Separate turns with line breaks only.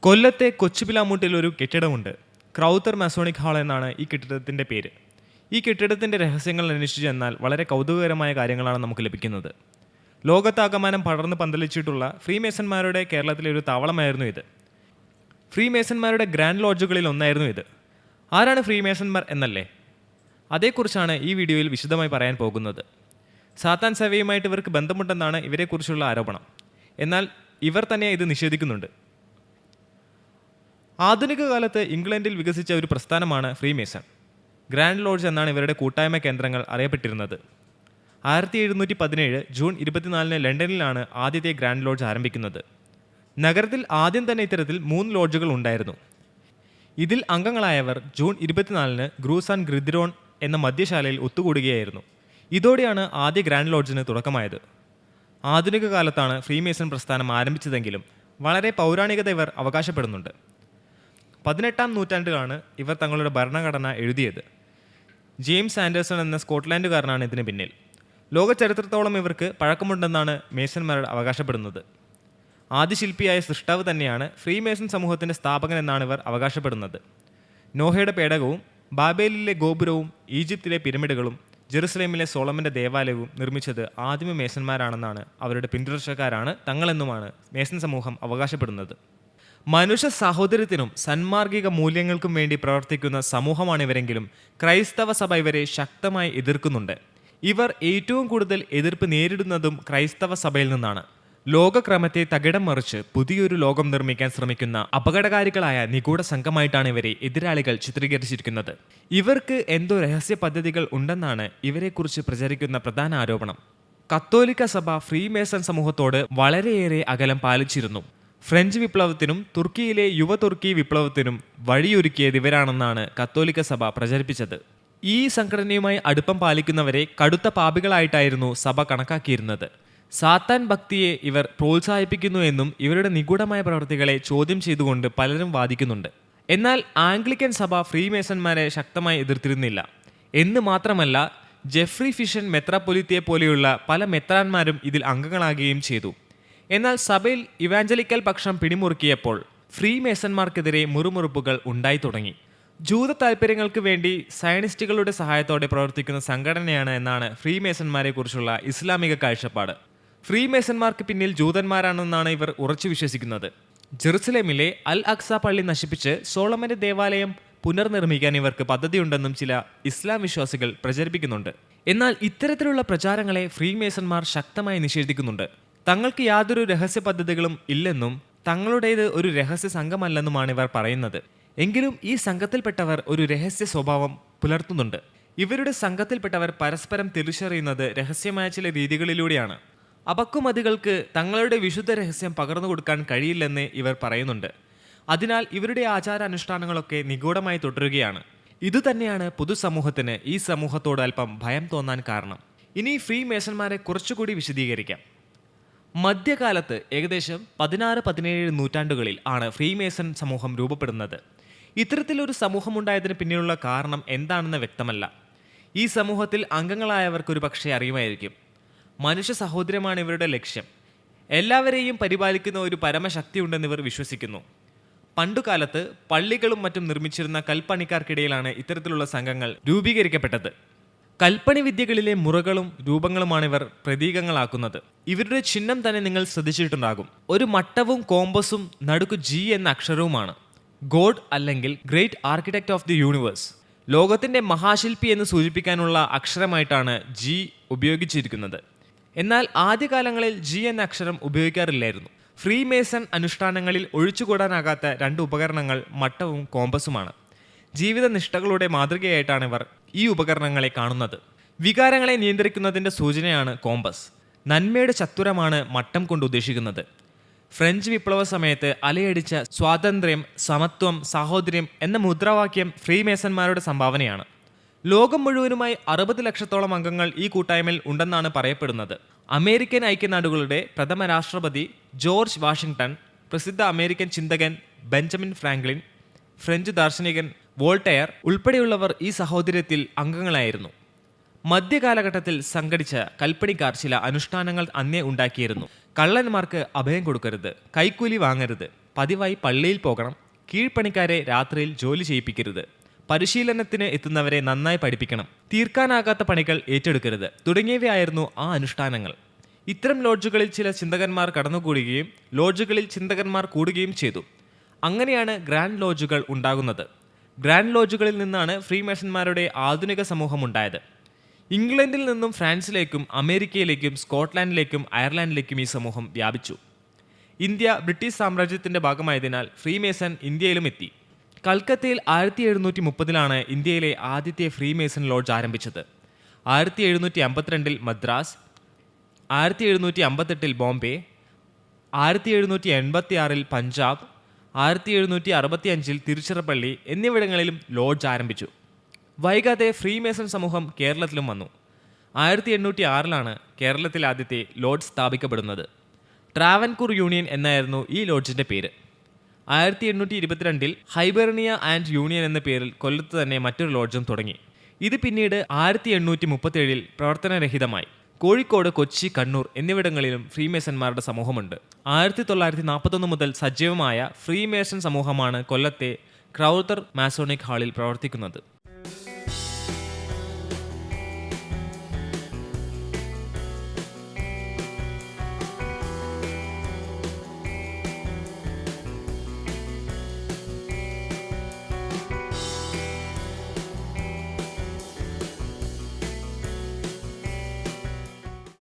കൊല്ലത്തെ കൊച്ചുപിലാമൂട്ടിൽ ഒരു കെട്ടിടമുണ്ട്. ക്രൗത്തർ Masonic hall എന്നാണ് ഈ കെട്ടിടത്തിന്റെ പേര്. ഈ കെട്ടിടത്തിന്റെ രഹസ്യങ്ങൾ അന്വേഷിച്ചു ചെന്നാൽ വളരെ കൗതുകകരമായ കാര്യങ്ങളാണ് നമുക്ക് ലഭിക്കുന്നത്. ലോകത്താകമാനം പടർന്ന് പന്തലിച്ചിട്ടുള്ള ഫ്രീമേസന്മാരുടെ കേരളത്തിലെ ഒരു താവളമായിരുന്നു ഇത്. ഫ്രീമേസന്മാരുടെ ഗ്രാൻഡ് ലോഡ്ജുകളിൽ ഒന്നായിരുന്നു ഇത്. ആരാണ് ഫ്രീമേസന്മാർ എന്നല്ലേ? അതേക്കുറിച്ചാണ് ഈ വീഡിയോയിൽ വിശദമായി പറയാൻ പോകുന്നത്. സാത്താൻ സേവയുമായിട്ട് ഇവർക്ക് ബന്ധമുണ്ടെന്നാണ് ഇവരെക്കുറിച്ചുള്ള ആരോപണം. എന്നാൽ ഇവർ തന്നെ ഇത് നിഷേധിക്കുന്നുണ്ട്. ആധുനിക കാലത്ത് ഇംഗ്ലണ്ടിൽ വികസിച്ച ഒരു പ്രസ്ഥാനമാണ് ഫ്രീമേസൺ. ഗ്രാൻഡ് ലോഡ്ജ് എന്നാണ് ഇവരുടെ കൂട്ടായ്മ കേന്ദ്രങ്ങൾ അറിയപ്പെട്ടിരുന്നത്. ആയിരത്തി എഴുന്നൂറ്റി പതിനേഴ് ജൂൺ ഇരുപത്തിനാലിന് ലണ്ടനിലാണ് ആദ്യത്തെ ഗ്രാൻഡ് ലോഡ്ജ് ആരംഭിക്കുന്നത്. നഗരത്തിൽ ആദ്യം തന്നെ ഇത്തരത്തിൽ മൂന്ന് ലോഡ്ജുകൾ ഉണ്ടായിരുന്നു. ഇതിൽ അംഗങ്ങളായവർ ജൂൺ ഇരുപത്തിനാലിന് ഗ്രൂസ് ആൻഡ് ഗ്രിദ്രോൺ എന്ന മദ്യശാലയിൽ ഒത്തുകൂടുകയായിരുന്നു. ഇതോടെയാണ് ആദ്യ ഗ്രാൻഡ് ലോഡ്ജിന് തുടക്കമായത്. ആധുനിക കാലത്താണ് ഫ്രീമേസൺ പ്രസ്ഥാനം ആരംഭിച്ചതെങ്കിലും വളരെ പൗരാണികത ഇവർ അവകാശപ്പെടുന്നുണ്ട്. പതിനെട്ടാം നൂറ്റാണ്ടിലാണ് ഇവർ തങ്ങളുടെ ഭരണഘടന എഴുതിയത്. ജെയിംസ് ആൻഡേഴ്സൺ എന്ന സ്കോട്ട്ലാൻഡുകാരനാണ് ഇതിന് പിന്നിൽ. ലോക ചരിത്രത്തോളം ഇവർക്ക് പഴക്കമുണ്ടെന്നാണ് മേസന്മാർ അവകാശപ്പെടുന്നത്. ആദ്യ ശില്പിയായ സൃഷ്ടാവ് തന്നെയാണ് ഫ്രീ മേസൺ സമൂഹത്തിന്റെ സ്ഥാപകൻ എന്നാണ് ഇവർ അവകാശപ്പെടുന്നത്. നോഹയുടെ പേടകവും ബാബേലിലെ ഗോപുരവും ഈജിപ്തിലെ പിരമിഡുകളും ജെറുസലേമിലെ സോളമന്റെ ദേവാലയവും നിർമ്മിച്ചത് ആദിമ മേസന്മാരാണെന്നാണ് അവരുടെ പിന്തുടർച്ചക്കാരാണ് തങ്ങളെന്നുമാണ് മേസൻ സമൂഹം അവകാശപ്പെടുന്നത്. മനുഷ്യ സാഹോദര്യത്തിനും സന്മാർഗിക മൂല്യങ്ങൾക്കും വേണ്ടി പ്രവർത്തിക്കുന്ന സമൂഹമാണിവരെങ്കിലും ക്രൈസ്തവ സഭ ഇവരെ ശക്തമായി എതിർക്കുന്നുണ്ട്. ഇവർ ഏറ്റവും കൂടുതൽ എതിർപ്പ് നേരിടുന്നതും ക്രൈസ്തവ സഭയിൽ നിന്നാണ്. ലോകക്രമത്തെ തകിടം മറിച്ച് പുതിയൊരു ലോകം നിർമ്മിക്കാൻ ശ്രമിക്കുന്ന അപകടകാരികളായ നിഗൂഢ സംഘമായിട്ടാണ് ഇവരെ എതിരാളികൾ ചിത്രീകരിച്ചിരിക്കുന്നത്. ഇവർക്ക് എന്തോ രഹസ്യ പദ്ധതികൾ ഉണ്ടെന്നാണ് ഇവരെക്കുറിച്ച് പ്രചരിക്കുന്ന പ്രധാന ആരോപണം. കത്തോലിക്ക സഭ ഫ്രീമേസൺ സമൂഹത്തോട് വളരെയേറെ അകലം പാലിച്ചിരുന്നു. ഫ്രഞ്ച് വിപ്ലവത്തിനും തുർക്കിയിലെ യുവ തുർക്കി വിപ്ലവത്തിനും വഴിയൊരുക്കിയത് ഇവരാണെന്നാണ് കത്തോലിക്ക സഭ പ്രചരിപ്പിച്ചത്. ഈ സംഘടനയുമായി അടുപ്പം പാലിക്കുന്നവരെ കടുത്ത പാപികളായിട്ടായിരുന്നു സഭ കണക്കാക്കിയിരുന്നത്. സാത്താൻ ഭക്തിയെ ഇവർ പ്രോത്സാഹിപ്പിക്കുന്നു എന്നും ഇവരുടെ നിഗൂഢമായ പ്രവൃത്തികളെ ചോദ്യം ചെയ്തുകൊണ്ട് പലരും വാദിക്കുന്നുണ്ട്. എന്നാൽ ആംഗ്ലിക്കൻ സഭ ഫ്രീമേസന്മാരെ ശക്തമായി എതിർത്തിരുന്നില്ല. എന്ന് മാത്രമല്ല ജെഫ്രി ഫിഷൻ മെത്രാപൊലിത്തിയെ പോലെയുള്ള പല മെത്രാന്മാരും ഇതിൽ അംഗങ്ങളാകുകയും ചെയ്തു. എന്നാൽ സഭയിൽ ഇവാഞ്ചലിക്കൽ പക്ഷം പിടിമുറുക്കിയപ്പോൾ ഫ്രീ മേസന്മാർക്കെതിരെ മുറുമുറുപ്പുകൾ ഉണ്ടായി തുടങ്ങി. ജൂത താൽപ്പര്യങ്ങൾക്ക് വേണ്ടി സയനിസ്റ്റുകളുടെ സഹായത്തോടെ പ്രവർത്തിക്കുന്ന സംഘടനയാണ് എന്നാണ് ഫ്രീ മേസന്മാരെ കുറിച്ചുള്ള ഇസ്ലാമിക കാഴ്ചപ്പാട്. ഫ്രീ മേസന്മാർക്ക് പിന്നിൽ ജൂതന്മാരാണെന്നാണ് ഇവർ ഉറച്ചു വിശ്വസിക്കുന്നത്. ജെറുസലേമിലെ അൽ അക്സ പള്ളി നശിപ്പിച്ച് സോളമന്റെ ദേവാലയം പുനർനിർമ്മിക്കാൻ ഇവർക്ക് പദ്ധതിയുണ്ടെന്നും ചില ഇസ്ലാം വിശ്വാസികൾ പ്രചരിപ്പിക്കുന്നുണ്ട്. എന്നാൽ ഇത്തരത്തിലുള്ള പ്രചാരങ്ങളെ ഫ്രീ മേസന്മാർ ശക്തമായി നിഷേധിക്കുന്നുണ്ട്. തങ്ങൾക്ക് യാതൊരു രഹസ്യ പദ്ധതികളും ഇല്ലെന്നും തങ്ങളുടേത് ഒരു രഹസ്യ സംഘമല്ലെന്നുമാണ് ഇവർ പറയുന്നത്. എങ്കിലും ഈ സംഘത്തിൽപ്പെട്ടവർ ഒരു രഹസ്യ സ്വഭാവം പുലർത്തുന്നുണ്ട്. ഇവരുടെ സംഘത്തിൽപ്പെട്ടവർ പരസ്പരം തിരിച്ചറിയുന്നത് രഹസ്യമായ ചില രീതികളിലൂടെയാണ്. അപക്കുമതികൾക്ക് തങ്ങളുടെ വിശുദ്ധ രഹസ്യം പകർന്നു കൊടുക്കാൻ കഴിയില്ലെന്ന് ഇവർ പറയുന്നുണ്ട്. അതിനാൽ ഇവരുടെ ആചാരാനുഷ്ഠാനങ്ങളൊക്കെ നിഗൂഢമായി തുടരുകയാണ്. ഇതുതന്നെയാണ് പൊതുസമൂഹത്തിന് ഈ സമൂഹത്തോട് അല്പം ഭയം തോന്നാൻ കാരണം. ഇനി ഫ്രീ മേസന്മാരെ കുറച്ചുകൂടി വിശദീകരിക്കാം. മധ്യകാലത്ത് ഏകദേശം പതിനാറ് പതിനേഴ് നൂറ്റാണ്ടുകളിൽ ആണ് ഫ്രീമേസൺ സമൂഹം രൂപപ്പെടുന്നത്. ഇത്തരത്തിലൊരു സമൂഹമുണ്ടായതിന് പിന്നിലുള്ള കാരണം എന്താണെന്ന് വ്യക്തമല്ല. ഈ സമൂഹത്തിൽ അംഗങ്ങളായവർക്ക് ഒരു പക്ഷേ അറിയുമായിരിക്കും. മനുഷ്യ സഹോദരമാണ് ഇവരുടെ ലക്ഷ്യം. എല്ലാവരെയും പരിപാലിക്കുന്ന ഒരു പരമശക്തി ഉണ്ടെന്ന് ഇവർ വിശ്വസിക്കുന്നു. പണ്ടുകാലത്ത് പള്ളികളും മറ്റും നിർമ്മിച്ചിരുന്ന കൽപ്പണിക്കാർക്കിടയിലാണ് ഇത്തരത്തിലുള്ള സംഘങ്ങൾ രൂപീകരിക്കപ്പെട്ടത്. കൽപ്പണി വിദ്യകളിലെ മുറകളും രൂപങ്ങളുമാണ് ഇവർ പ്രതീകങ്ങളാക്കുന്നത്. ഇവരുടെ ചിഹ്നം തന്നെ നിങ്ങൾ ശ്രദ്ധിച്ചിട്ടുണ്ടാകും. ഒരു മട്ടവും കോമ്പസും നടുക്ക് ജി എന്ന അക്ഷരവുമാണ്. ഗോഡ് അല്ലെങ്കിൽ great architect of the universe ലോകത്തിന്റെ മഹാശില്പി എന്ന് സൂചിപ്പിക്കാനുള്ള അക്ഷരമായിട്ടാണ് ജി ഉപയോഗിച്ചിരിക്കുന്നത്. എന്നാൽ ആദ്യകാലങ്ങളിൽ ജി എന്ന അക്ഷരം ഉപയോഗിക്കാറില്ലായിരുന്നു. ഫ്രീ മേസൺ അനുഷ്ഠാനങ്ങളിൽ ഒഴിച്ചുകൂടാനാകാത്ത രണ്ട് ഉപകരണങ്ങൾ മട്ടവും കോമ്പസുമാണ്. ജീവിത നിഷ്ഠകളുടെ മാതൃകയായിട്ടാണ് ഇവർ ഈ ഉപകരണങ്ങളെ കാണുന്നത്. വികാരങ്ങളെ നിയന്ത്രിക്കുന്നതിന്റെ സൂചനയാണ് കോമ്പസ്. നന്മയുടെ ചത്തുരമാണ് മട്ടം കൊണ്ട് ഉദ്ദേശിക്കുന്നത്. ഫ്രഞ്ച് വിപ്ലവ സമയത്ത് അലയടിച്ച സ്വാതന്ത്ര്യം സമത്വം സാഹോദര്യം എന്ന മുദ്രാവാക്യം ഫ്രീമേസന്മാരുടെ സംഭാവനയാണ്. ലോകം മുഴുവനുമായി അറുപത് ലക്ഷത്തോളം അംഗങ്ങൾ ഈ കൂട്ടായ്മയിൽ ഉണ്ടെന്നാണ് പറയപ്പെടുന്നത്. അമേരിക്കൻ ഐക്യനാടുകളുടെ പ്രഥമ രാഷ്ട്രപതി ജോർജ് വാഷിംഗ്ടൺ പ്രസിദ്ധ അമേരിക്കൻ ചിന്തകൻ ബെഞ്ചമിൻ ഫ്രാങ്ക്ലിൻ ഫ്രഞ്ച് ദാർശനികൻ വോൾട്ടയർ ഉൾപ്പെടെയുള്ളവർ ഈ സഹോദര്യത്തിൽ അംഗങ്ങളായിരുന്നു. മധ്യകാലഘട്ടത്തിൽ സംഘടിച്ച കൽപ്പണിക്കാർ ചില അനുഷ്ഠാനങ്ങൾ അന്നേ ഉണ്ടാക്കിയിരുന്നു. കള്ളന്മാർക്ക് അഭയം കൊടുക്കരുത് കൈക്കൂലി വാങ്ങരുത് പതിവായി പള്ളിയിൽ പോകണം കീഴ്പ്പണിക്കാരെ രാത്രിയിൽ ജോലി ചെയ്യിപ്പിക്കരുത് പരിശീലനത്തിന് എത്തുന്നവരെ നന്നായി പഠിപ്പിക്കണം തീർക്കാനാകാത്ത പണികൾ ഏറ്റെടുക്കരുത് തുടങ്ങിയവയായിരുന്നു ആ അനുഷ്ഠാനങ്ങൾ. ഇത്തരം ലോഡ്ജുകളിൽ ചില ചിന്തകന്മാർ കടന്നുകൂടുകയും ലോഡ്ജുകളിൽ ചിന്തകന്മാർ കൂടുകയും ചെയ്തു. അങ്ങനെയാണ് ഗ്രാൻഡ് ലോഡ്ജുകൾ ഉണ്ടാകുന്നത്. ഗ്രാൻഡ് ലോഡ്ജുകളിൽ നിന്നാണ് ഫ്രീമേഷന്മാരുടെ ആധുനിക സമൂഹം ഉണ്ടായത് ഇംഗ്ലണ്ടിൽ നിന്നും ഫ്രാൻസിലേക്കും അമേരിക്കയിലേക്കും സ്കോട്ട്ലാൻഡിലേക്കും അയർലാൻഡിലേക്കും ഈ സമൂഹം വ്യാപിച്ചു. ഇന്ത്യ ബ്രിട്ടീഷ് സാമ്രാജ്യത്തിന്റെ ഭാഗമായതിനാൽ ഫ്രീമേസൺ ഇന്ത്യയിലും എത്തി. കൽക്കത്തയിൽ ആയിരത്തി എഴുന്നൂറ്റി മുപ്പതിലാണ് ഇന്ത്യയിലെ ആദ്യത്തെ ഫ്രീമേസൺ ലോഡ്ജ് ആരംഭിച്ചത്. ആയിരത്തി എഴുന്നൂറ്റി അമ്പത്തിരണ്ടിൽ മദ്രാസ് ആയിരത്തി എഴുന്നൂറ്റി അമ്പത്തെട്ടിൽ ബോംബെ ആയിരത്തി എഴുന്നൂറ്റി എൺപത്തി പഞ്ചാബ് ആയിരത്തി എഴുന്നൂറ്റി അറുപത്തി അഞ്ചിൽ തിരുച്ചിറപ്പള്ളി എന്നിവിടങ്ങളിലും ലോഡ്ജ് ആരംഭിച്ചു. വൈകാതെ ഫ്രീമേസൺ സമൂഹം കേരളത്തിലും വന്നു. ആയിരത്തി എണ്ണൂറ്റി ആറിലാണ് കേരളത്തിൽ ആദ്യത്തെ ലോഡ്ജ് സ്ഥാപിക്കപ്പെടുന്നത്. ട്രാവൻകൂർ യൂണിയൻ എന്നായിരുന്നു ഈ ലോഡ്ജിന്റെ പേര്. ആയിരത്തി എണ്ണൂറ്റി ഇരുപത്തിരണ്ടിൽ ഹൈബർണിയ ആൻഡ് യൂണിയൻ എന്ന പേരിൽ കൊല്ലത്ത് തന്നെ മറ്റൊരു ലോഡ്ജും തുടങ്ങി. ഇത് പിന്നീട് ആയിരത്തി എണ്ണൂറ്റി മുപ്പത്തേഴിൽ പ്രവർത്തനരഹിതമായി. കോഴിക്കോട് കൊച്ചി കണ്ണൂർ എന്നിവിടങ്ങളിലും ഫ്രീമേസന്മാരുടെ സമൂഹമുണ്ട്. ആയിരത്തി തൊള്ളായിരത്തി നാൽപ്പത്തൊന്ന് മുതൽ സജീവമായ ഫ്രീമേസൺ സമൂഹമാണ് കൊല്ലത്തെ ക്രൗതർ മാസോണിക് ഹാളിൽ പ്രവർത്തിക്കുന്നത്.